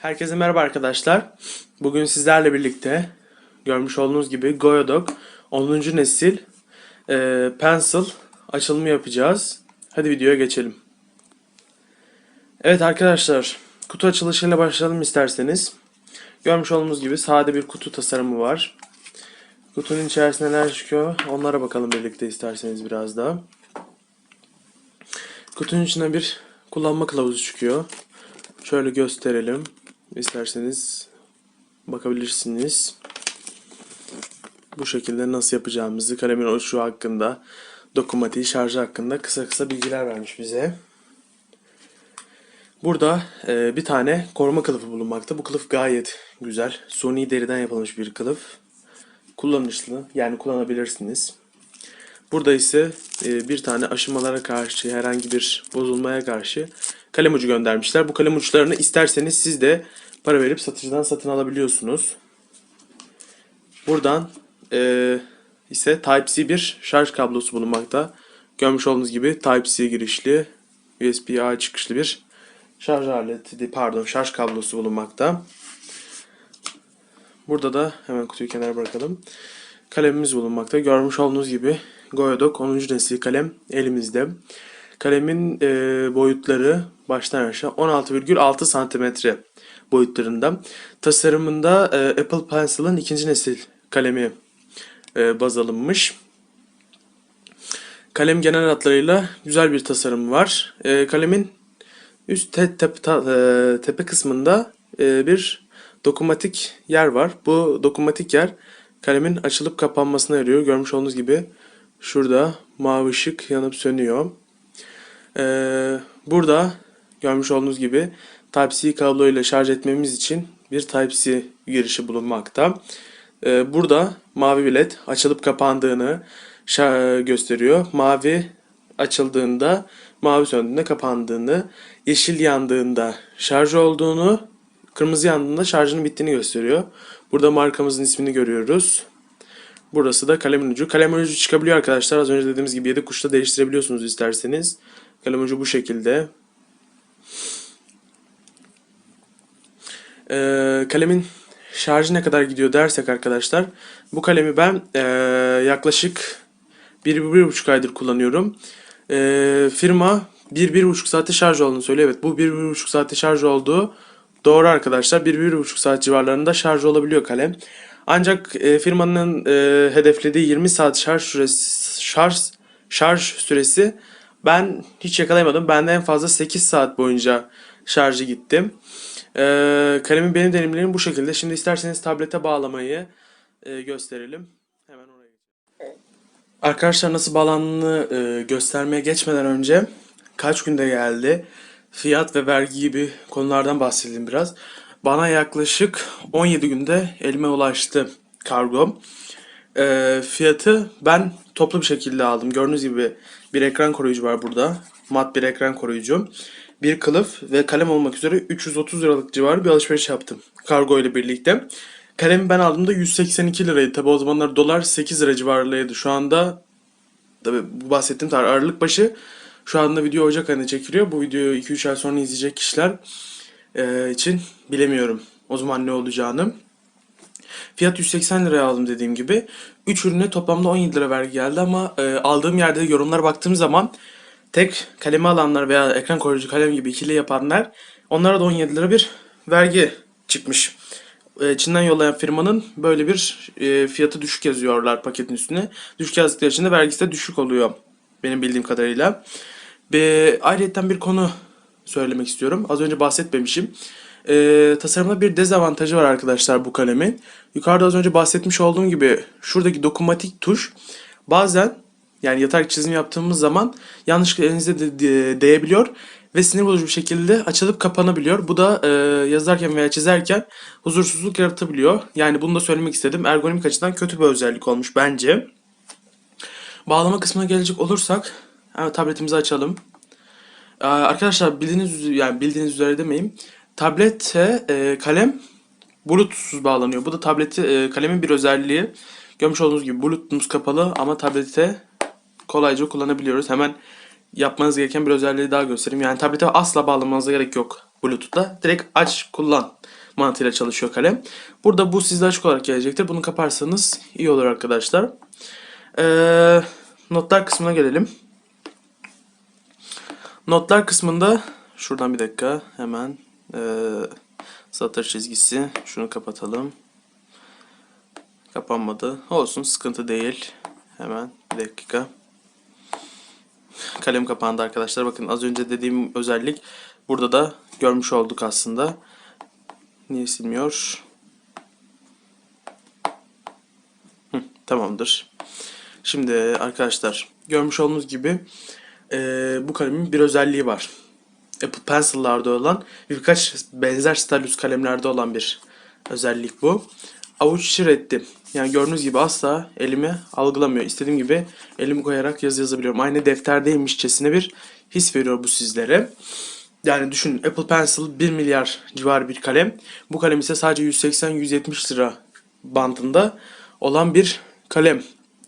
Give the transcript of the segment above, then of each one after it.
Herkese merhaba arkadaşlar. Bugün sizlerle birlikte görmüş olduğunuz gibi Goyodok 10. nesil e, pencil açılımı yapacağız. Hadi videoya geçelim. Evet arkadaşlar kutu açılışıyla başlayalım isterseniz. Görmüş olduğunuz gibi sade bir kutu tasarımı var. Kutunun içerisinde neler çıkıyor onlara bakalım birlikte isterseniz biraz daha. Kutunun içine bir kullanma kılavuzu çıkıyor. Şöyle gösterelim. İsterseniz bakabilirsiniz. Bu şekilde nasıl yapacağımızı, kalemin oluşu hakkında, dokunmatiği şarjı hakkında kısa kısa bilgiler vermiş bize. Burada e, bir tane koruma kılıfı bulunmakta. Bu kılıf gayet güzel. Suni deriden yapılmış bir kılıf. Kullanışlı, yani kullanabilirsiniz. Burada ise e, bir tane aşımalara karşı, herhangi bir bozulmaya karşı kalem ucu göndermişler. Bu kalem uçlarını isterseniz siz de para verip satıcıdan satın alabiliyorsunuz. Buradan e, ise Type-C bir şarj kablosu bulunmakta. Görmüş olduğunuz gibi Type-C girişli, USB-A çıkışlı bir şarj aleti, pardon şarj kablosu bulunmakta. Burada da hemen kutuyu kenara bırakalım. Kalemimiz bulunmakta. Görmüş olduğunuz gibi Goyodok 10. nesil kalem elimizde. Kalemin e, boyutları baştan aşağı 16,6 santimetre boyutlarında. Tasarımında e, Apple Pencil'ın ikinci nesil kalemi e, baz alınmış. Kalem genel hatlarıyla güzel bir tasarım var. E, kalemin üst te- tep- ta- e, tepe kısmında e, bir dokunmatik yer var. Bu dokunmatik yer kalemin açılıp kapanmasına yarıyor. Görmüş olduğunuz gibi şurada mavi ışık yanıp sönüyor. Ee, burada görmüş olduğunuz gibi Type-C kablo ile şarj etmemiz için bir Type-C girişi bulunmakta. Ee, burada mavi bir led açılıp kapandığını gösteriyor. Mavi açıldığında, mavi söndüğünde kapandığını, yeşil yandığında şarj olduğunu, kırmızı yandığında şarjının bittiğini gösteriyor. Burada markamızın ismini görüyoruz. Burası da kalemin ucu. Kalemin ucu çıkabiliyor arkadaşlar. Az önce dediğimiz gibi 7 kuşta değiştirebiliyorsunuz isterseniz. Kalem ucu bu şekilde. Ee, kalemin şarjı ne kadar gidiyor dersek arkadaşlar. Bu kalemi ben ee, yaklaşık 1-1,5 aydır kullanıyorum. Ee, firma 1-1,5 saatte şarj olduğunu söylüyor. Evet bu 1-1,5 saatte şarj olduğu doğru arkadaşlar. 1-1,5 saat civarlarında şarj olabiliyor kalem. Ancak e, firmanın e, hedeflediği 20 saat şarj süresi şarj şarj süresi ben hiç yakalayamadım. Ben de en fazla 8 saat boyunca şarjı gittim. E, kalemin benim deneyimlerim bu şekilde. Şimdi isterseniz tablete bağlamayı e, gösterelim. Hemen oraya. Arkadaşlar nasıl bağlandığını e, göstermeye geçmeden önce kaç günde geldi, fiyat ve vergi gibi konulardan bahsedelim biraz. Bana yaklaşık 17 günde elime ulaştı kargom. Ee, fiyatı ben toplu bir şekilde aldım. Gördüğünüz gibi bir ekran koruyucu var burada. Mat bir ekran koruyucu. Bir kılıf ve kalem olmak üzere 330 liralık civarı bir alışveriş yaptım. Kargo ile birlikte. Kalemi ben aldığımda 182 liraydı. Tabi o zamanlar dolar 8 lira civarındaydı. Şu anda tabi bu bahsettiğim tarih Aralık başı. Şu anda video Ocak ayında çekiliyor. Bu videoyu 2-3 ay sonra izleyecek kişiler e, için bilemiyorum o zaman ne olacağını. Fiyat 180 liraya aldım dediğim gibi. 3 ürüne toplamda 17 lira vergi geldi ama e, aldığım yerde yorumlara baktığım zaman tek kalemi alanlar veya ekran koruyucu kalem gibi ikili yapanlar onlara da 17 lira bir vergi çıkmış. E, Çin'den yollayan firmanın böyle bir e, fiyatı düşük yazıyorlar paketin üstüne. Düşük yazdıkları için de vergisi de düşük oluyor benim bildiğim kadarıyla. Ve ayrıca bir konu söylemek istiyorum. Az önce bahsetmemişim. Ee, tasarımda bir dezavantajı var arkadaşlar bu kalemin. Yukarıda az önce bahsetmiş olduğum gibi şuradaki dokunmatik tuş bazen yani yatarak çizim yaptığımız zaman yanlışlıkla elinize de, de- değebiliyor ve sinir bozucu bir şekilde açılıp kapanabiliyor. Bu da e, yazarken veya çizerken huzursuzluk yaratabiliyor. Yani bunu da söylemek istedim. Ergonomik açıdan kötü bir özellik olmuş bence. Bağlama kısmına gelecek olursak, evet, tabletimizi açalım. Ee, Arkadaşlar bildiğiniz yani bildiğiniz üzere demeyeyim. Tablete e, kalem Bluetooth'suz bağlanıyor. Bu da tableti e, kalemin bir özelliği. Görmüş olduğunuz gibi Bluetooth'umuz kapalı ama tablete kolayca kullanabiliyoruz. Hemen yapmanız gereken bir özelliği daha göstereyim. Yani tablete asla bağlamanıza gerek yok. Bluetooth'ta. Direkt aç kullan mantığıyla çalışıyor kalem. Burada bu sizde açık olarak gelecektir. Bunu kaparsanız iyi olur arkadaşlar. Ee, notlar kısmına gelelim. Notlar kısmında şuradan bir dakika hemen ee, satır çizgisi şunu kapatalım. Kapanmadı. Olsun sıkıntı değil. Hemen bir dakika. Kalem kapandı arkadaşlar. Bakın az önce dediğim özellik burada da görmüş olduk aslında. Niye silmiyor? Hı, tamamdır. Şimdi arkadaşlar görmüş olduğunuz gibi eee, bu kalemin bir özelliği var. Apple Pencil'larda olan birkaç benzer stylus kalemlerde olan bir özellik bu. Avuç içi reddi. Yani gördüğünüz gibi asla elimi algılamıyor. İstediğim gibi elimi koyarak yazı yazabiliyorum. Aynı defterdeymişçesine bir his veriyor bu sizlere. Yani düşünün Apple Pencil 1 milyar civarı bir kalem. Bu kalem ise sadece 180-170 lira bandında olan bir kalem.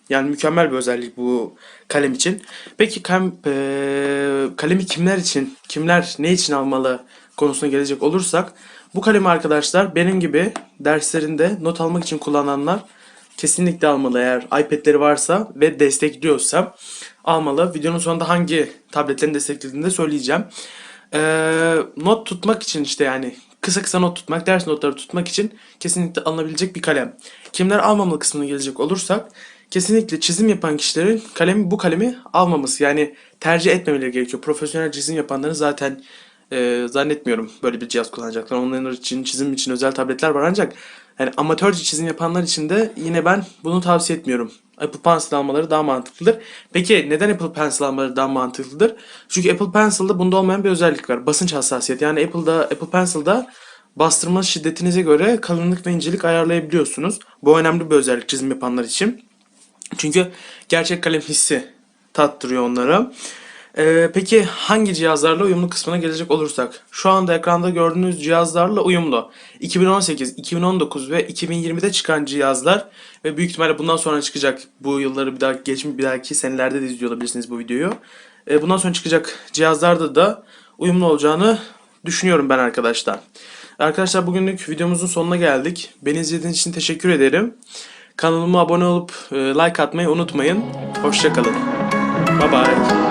Yani mükemmel bir özellik bu kalem için. Peki kalem, eee, kalemi kimler için, kimler ne için almalı konusuna gelecek olursak bu kalemi arkadaşlar benim gibi derslerinde not almak için kullananlar kesinlikle almalı eğer iPad'leri varsa ve destekliyorsa almalı. Videonun sonunda hangi tabletlerin desteklediğini de söyleyeceğim. Ee, not tutmak için işte yani kısa kısa not tutmak, ders notları tutmak için kesinlikle alınabilecek bir kalem. Kimler almamalı kısmına gelecek olursak kesinlikle çizim yapan kişilerin kalemi bu kalemi almaması yani tercih etmemeleri gerekiyor. Profesyonel çizim yapanların zaten e, zannetmiyorum böyle bir cihaz kullanacaklar. Onların için çizim için özel tabletler var ancak yani amatörce çizim yapanlar için de yine ben bunu tavsiye etmiyorum. Apple Pencil almaları daha mantıklıdır. Peki neden Apple Pencil almaları daha mantıklıdır? Çünkü Apple Pencil'da bunda olmayan bir özellik var. Basınç hassasiyeti. Yani Apple'da Apple Pencil'da bastırma şiddetinize göre kalınlık ve incelik ayarlayabiliyorsunuz. Bu önemli bir özellik çizim yapanlar için. Çünkü gerçek kalem hissi tattırıyor onlara. Ee, peki hangi cihazlarla uyumlu kısmına gelecek olursak? Şu anda ekranda gördüğünüz cihazlarla uyumlu. 2018, 2019 ve 2020'de çıkan cihazlar ve büyük ihtimalle bundan sonra çıkacak bu yılları bir daha geçmiş bir dahaki senelerde de izliyor olabilirsiniz bu videoyu. Ee, bundan sonra çıkacak cihazlarda da uyumlu olacağını düşünüyorum ben arkadaşlar. Arkadaşlar bugünlük videomuzun sonuna geldik. Beni izlediğiniz için teşekkür ederim. Kanalıma abone olup e, like atmayı unutmayın. Hoşçakalın. Bye bye.